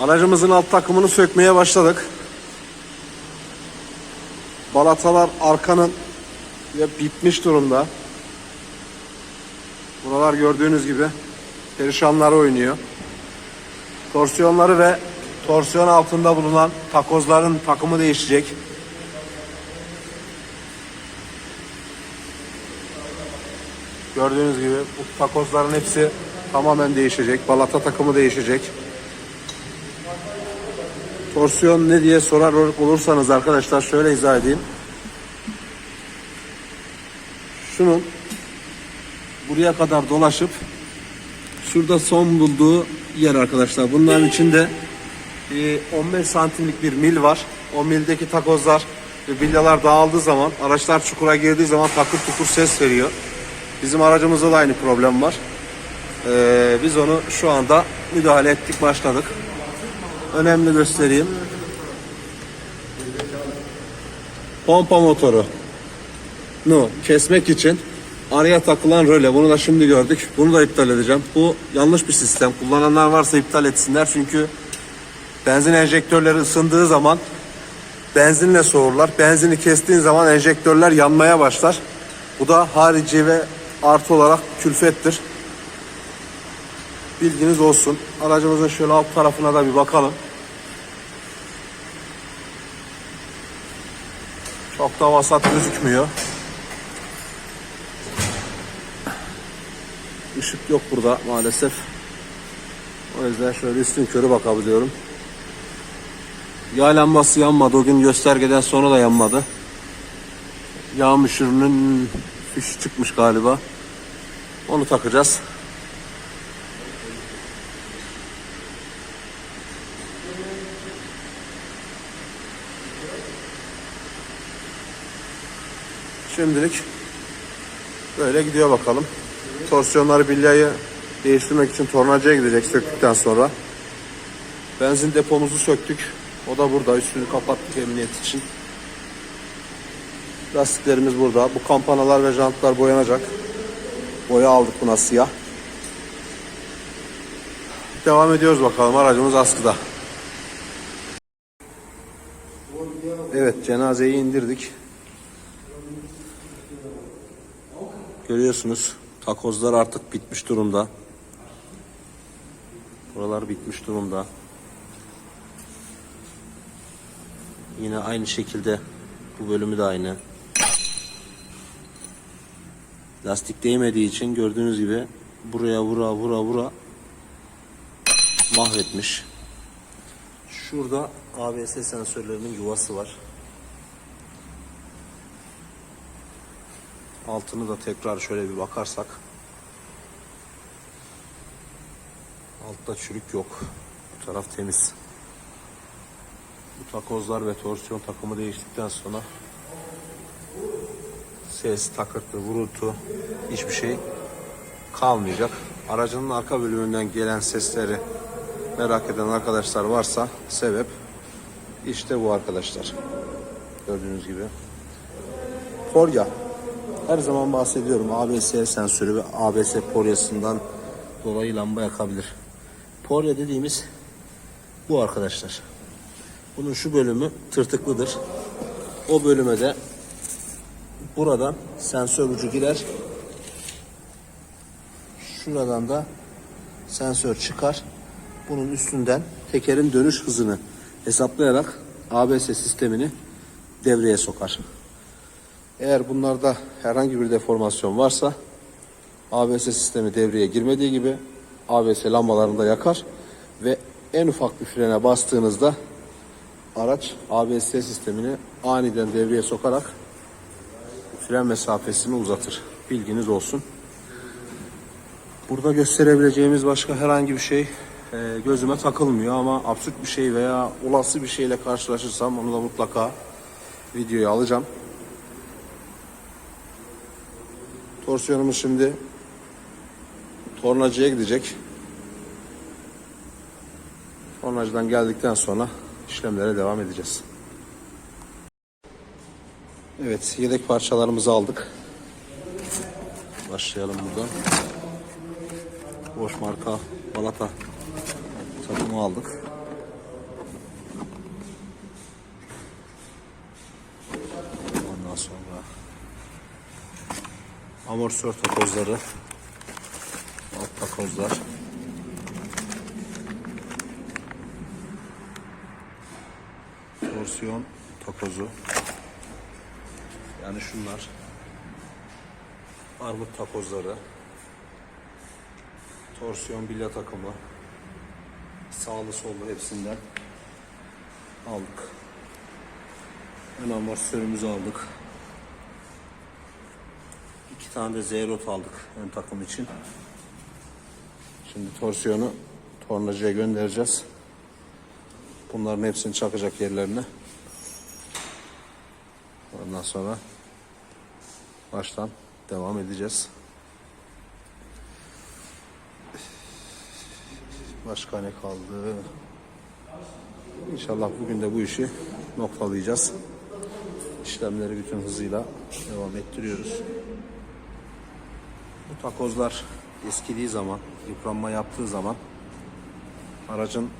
Aracımızın alt takımını sökmeye başladık. Balatalar arkanın ve bitmiş durumda. Buralar gördüğünüz gibi perişanlar oynuyor. Torsiyonları ve torsiyon altında bulunan takozların takımı değişecek. Gördüğünüz gibi bu takozların hepsi tamamen değişecek. Balata takımı değişecek. Torsiyon ne diye sorar olursanız arkadaşlar şöyle izah edeyim. Şunun buraya kadar dolaşıp şurada son bulduğu yer arkadaşlar. Bunların içinde e, 15 santimlik bir mil var. O mildeki takozlar ve bilyalar dağıldığı zaman araçlar çukura girdiği zaman takır tukur ses veriyor. Bizim aracımızda da aynı problem var. Ee, biz onu şu anda müdahale ettik başladık. Önemli göstereyim. Pompa motoru. No, kesmek için araya takılan röle. Bunu da şimdi gördük. Bunu da iptal edeceğim. Bu yanlış bir sistem. Kullananlar varsa iptal etsinler. Çünkü benzin enjektörleri ısındığı zaman benzinle soğurlar. Benzini kestiğin zaman enjektörler yanmaya başlar. Bu da harici ve artı olarak külfettir. Bilginiz olsun. Aracımızın şöyle alt tarafına da bir bakalım. Çok da vasat gözükmüyor. Işık yok burada maalesef. O yüzden şöyle üstün körü bakabiliyorum. Yağ lambası yanmadı. O gün göstergeden sonra da yanmadı. Yağ müşürünün fişi çıkmış galiba. Onu takacağız. Şimdilik böyle gidiyor bakalım. Torsiyonları bilyayı değiştirmek için tornacıya gidecek söktükten sonra. Benzin depomuzu söktük. O da burada. Üstünü kapattık emniyet için. Lastiklerimiz burada. Bu kampanalar ve jantlar boyanacak. Boya aldık buna siyah. Devam ediyoruz bakalım. Aracımız askıda. Evet cenazeyi indirdik. Görüyorsunuz takozlar artık bitmiş durumda. Buralar bitmiş durumda. Yine aynı şekilde bu bölümü de aynı. Lastik değmediği için gördüğünüz gibi buraya vura vura vura mahvetmiş. Şurada ABS sensörlerinin yuvası var. Altını da tekrar şöyle bir bakarsak altta çürük yok. Bu taraf temiz. Bu takozlar ve torsiyon takımı değiştikten sonra ses, takırtı, vurultu hiçbir şey kalmayacak. Aracının arka bölümünden gelen sesleri merak eden arkadaşlar varsa sebep işte bu arkadaşlar. Gördüğünüz gibi. Porya. Her zaman bahsediyorum ABS sensörü ve ABS poryasından dolayı lamba yakabilir. Porya dediğimiz bu arkadaşlar. Bunun şu bölümü tırtıklıdır. O bölüme de buradan sensör ucu girer. Şuradan da sensör çıkar. Bunun üstünden tekerin dönüş hızını hesaplayarak ABS sistemini devreye sokar. Eğer bunlarda herhangi bir deformasyon varsa ABS sistemi devreye girmediği gibi ABS lambalarını da yakar ve en ufak bir frene bastığınızda araç ABS sistemini aniden devreye sokarak fren mesafesini uzatır. Bilginiz olsun. Burada gösterebileceğimiz başka herhangi bir şey e, gözüme takılmıyor ama absürt bir şey veya olası bir şeyle karşılaşırsam onu da mutlaka videoya alacağım. Torsiyonumuz şimdi tornacıya gidecek. Tornacıdan geldikten sonra işlemlere devam edeceğiz. Evet, yedek parçalarımızı aldık. Başlayalım buradan. Boş marka balata takımı aldık. Amortisör takozları. Alt takozlar. Torsiyon takozu. Yani şunlar. Armut takozları. Torsiyon bilya takımı. Sağlı sollu hepsinden aldık. Ön amortisörümüzü aldık. Tane de Z-Rot aldık ön takım için. Şimdi torsiyonu tornacıya göndereceğiz. Bunların hepsini çakacak yerlerine. Ondan sonra baştan devam edeceğiz. Başka ne kaldı? İnşallah bugün de bu işi noktalayacağız. İşlemleri bütün hızıyla devam ettiriyoruz. Bu takozlar eskidiği zaman, yıpranma yaptığı zaman aracın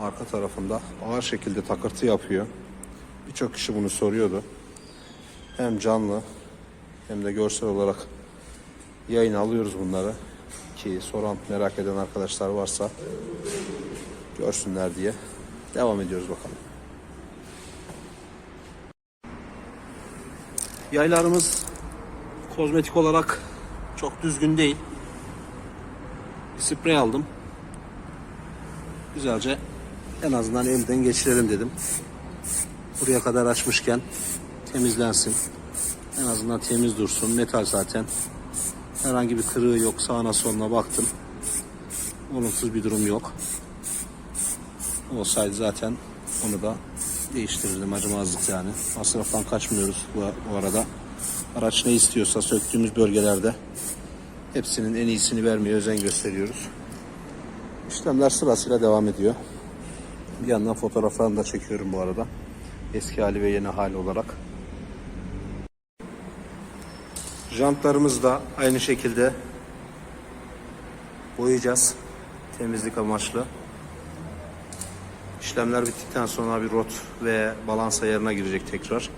arka tarafında ağır şekilde takırtı yapıyor. Birçok kişi bunu soruyordu. Hem canlı hem de görsel olarak yayın alıyoruz bunları ki soran merak eden arkadaşlar varsa görsünler diye devam ediyoruz bakalım. Yaylarımız kozmetik olarak çok düzgün değil. Bir sprey aldım. Güzelce en azından elden geçirelim dedim. Buraya kadar açmışken temizlensin. En azından temiz dursun. Metal zaten. Herhangi bir kırığı yok. Sağına soluna baktım. Olumsuz bir durum yok. Olsaydı zaten onu da değiştirirdim. Acımazlık yani. Masraftan kaçmıyoruz bu, bu arada. Araç ne istiyorsa söktüğümüz bölgelerde hepsinin en iyisini vermeye özen gösteriyoruz. İşlemler sırasıyla devam ediyor. Bir yandan fotoğraflarını da çekiyorum bu arada. Eski hali ve yeni hali olarak. Jantlarımız da aynı şekilde boyayacağız. Temizlik amaçlı. İşlemler bittikten sonra bir rot ve balans ayarına girecek tekrar.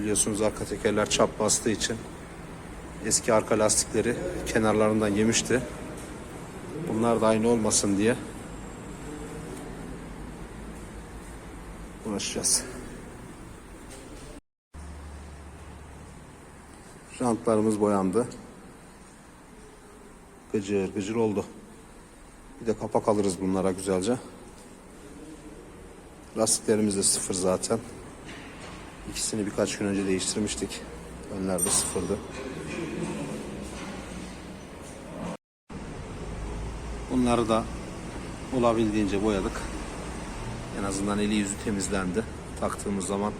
Biliyorsunuz arka tekerler çap bastığı için eski arka lastikleri kenarlarından yemişti. Bunlar da aynı olmasın diye uğraşacağız. Jantlarımız boyandı. Gıcır gıcır oldu. Bir de kapak alırız bunlara güzelce. Lastiklerimiz de sıfır zaten. İkisini birkaç gün önce değiştirmiştik. Önler de sıfırdı. Bunları da olabildiğince boyadık. En azından eli yüzü temizlendi. Taktığımız zaman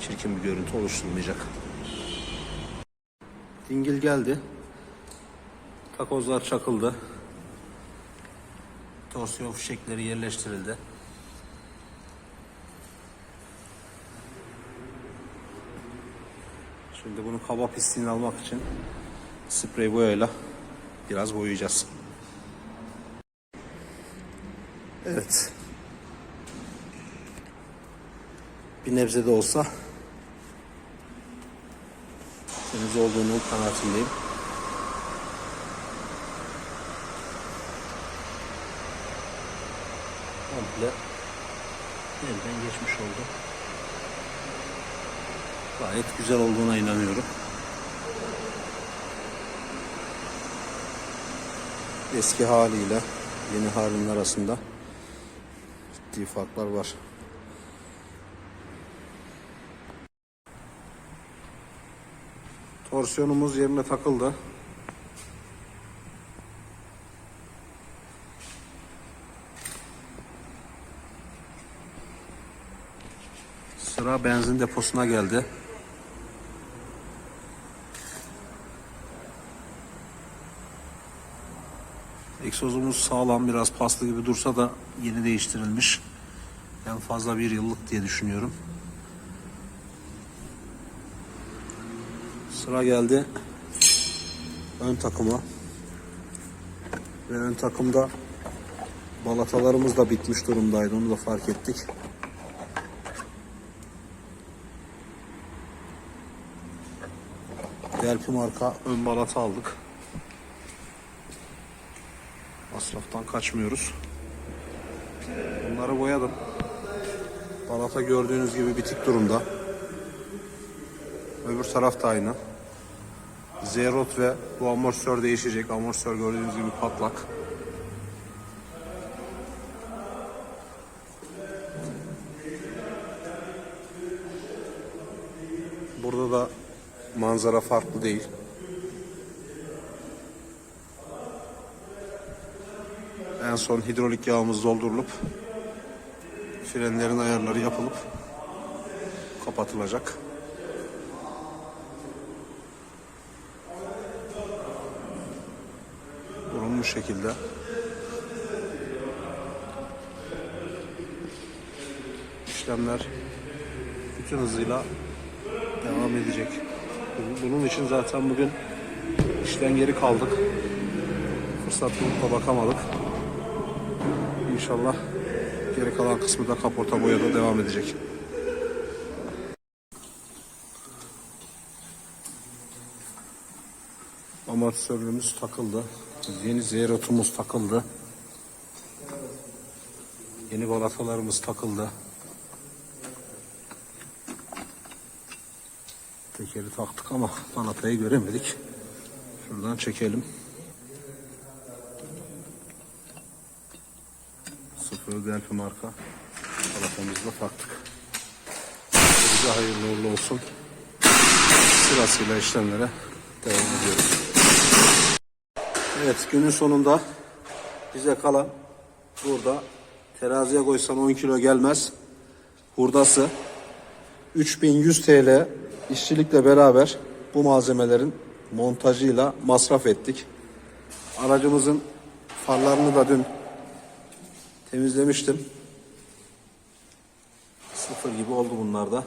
çirkin bir görüntü oluşturmayacak. Dingil geldi. Takozlar çakıldı. Torsiyon fişekleri yerleştirildi. Şimdi bunu kaba pisliğini almak için sprey boyayla biraz boyayacağız. Evet. Bir nebze de olsa temiz olduğunu kanaatindeyim. Komple elden geçmiş oldu. Gayet güzel olduğuna inanıyorum. Eski haliyle yeni halinin arasında ciddi farklar var. Torsiyonumuz yerine takıldı. Sıra benzin deposuna geldi. Egzozumuz sağlam biraz paslı gibi dursa da yeni değiştirilmiş. En fazla bir yıllık diye düşünüyorum. Sıra geldi ön takıma. Ve ön takımda balatalarımız da bitmiş durumdaydı. Onu da fark ettik. Delphi marka ön balata aldık. Masraftan kaçmıyoruz. Bunları boyadım. Balata gördüğünüz gibi bitik durumda. Öbür taraf da aynı. Zerot ve bu amortisör değişecek. Amortisör gördüğünüz gibi patlak. Burada da manzara farklı değil. En son hidrolik yağımız doldurulup frenlerin ayarları yapılıp kapatılacak. Durum bu şekilde. İşlemler bütün hızıyla devam edecek. Bunun için zaten bugün işten geri kaldık. Fırsat bulup bakamadık. İnşallah geri kalan kısmı da kaporta boyada devam edecek. Amortisörümüz takıldı. Yeni zerotumuz takıldı. Yeni balatalarımız takıldı. Tekeri taktık ama balatayı göremedik. Şuradan çekelim. Sıfır Delphi marka balatamızı da taktık. Bize hayırlı uğurlu olsun. Sırasıyla işlemlere devam ediyoruz. Evet günün sonunda bize kalan burada teraziye koysan 10 kilo gelmez. Hurdası 3100 TL işçilikle beraber bu malzemelerin montajıyla masraf ettik. Aracımızın farlarını da dün temizlemiştim. Sıfır gibi oldu bunlar da.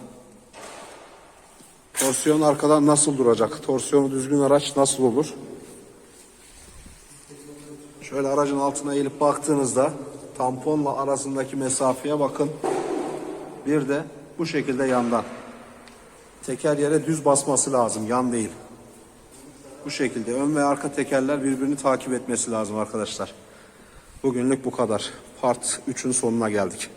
Torsiyon arkadan nasıl duracak? Torsiyonu düzgün araç nasıl olur? Şöyle aracın altına eğilip baktığınızda tamponla arasındaki mesafeye bakın. Bir de bu şekilde yandan. Teker yere düz basması lazım, yan değil. Bu şekilde ön ve arka tekerler birbirini takip etmesi lazım arkadaşlar. Bugünlük bu kadar. Part 3'ün sonuna geldik.